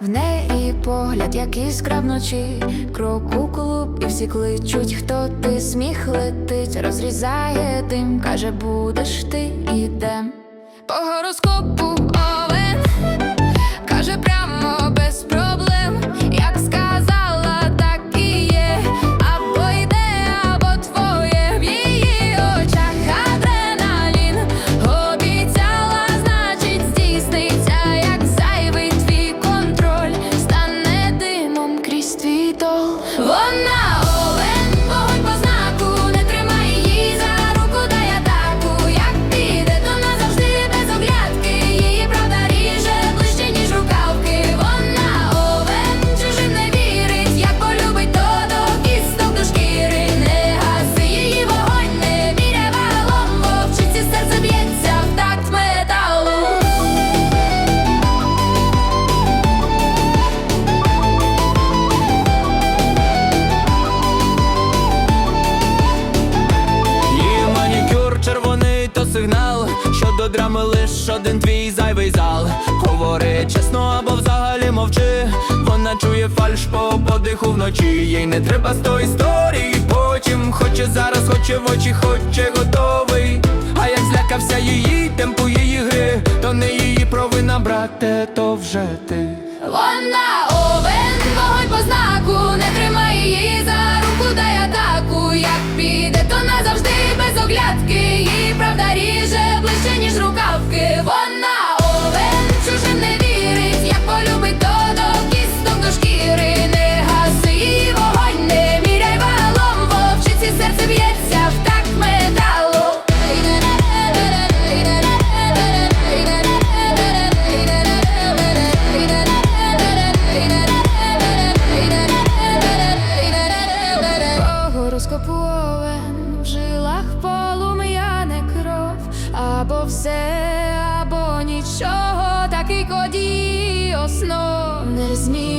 в неї погляд, як іскра вночі, крок у клуб, і всі кличуть, хто ти? Сміх летить, розрізає дим, каже, будеш ти іде, По гороскопу овен. Каже. Сигнал, що до драми лиш один твій зайвий зал. Говори чесно або взагалі мовчи. Вона чує фальш по подиху вночі. Їй не треба сто історій. Потім хоче зараз, хоче в очі, хоче готовий. А як злякався її, темпу її гри, то не її провина, брате, то вже ти. Вона овен, вогонь по знаку, не тримай її за руку, дай атаку. Як піде, то назавжди без оглядки. все, або нічого, такий коді основ не зміг.